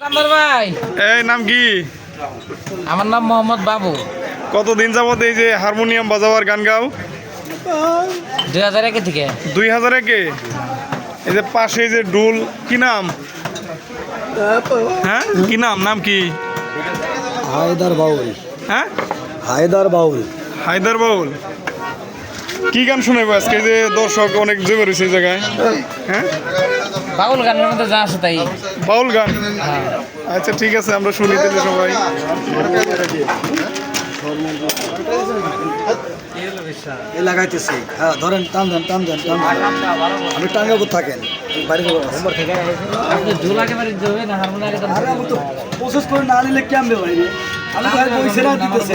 ভাই। এই নাম কি? আমার নাম মোহাম্মদ বাবু। কতদিন যাবত এই যে হারমোনিয়াম বাজাবার গান গাও? দুই হাজার একে থেকে। দুই হাজার একে? এই যে পাশে যে ডুল কি নাম? হ্যাঁ কি নাম? নাম কি? হায়দার বাউল। হ্যাঁ? হায়দার বাউল। হায়দার বাউল। কি গান শুনেবো আজকে? যে দর্শক অনেক জমে রয়েছে এই জায়গায়। হ্যাঁ? বাউল গানের মধ্যে যা আছে তাই। বাউল গান? আচ্ছা ঠিক আছে আমরা শুনি তাহলে সবাই। লাগাইতেছি হ্যাঁ ধরেন টান দেন টান দেন টান দেন। আপনি টাঙ্গাপুর থাকেন বাড়ি আপনি ঝোল একেবারে দেবে না হারমোনিয়াম আরে আমি তো প্রসেস করে না নিলে কেমবে বাইরে আমি তো দিতেছে।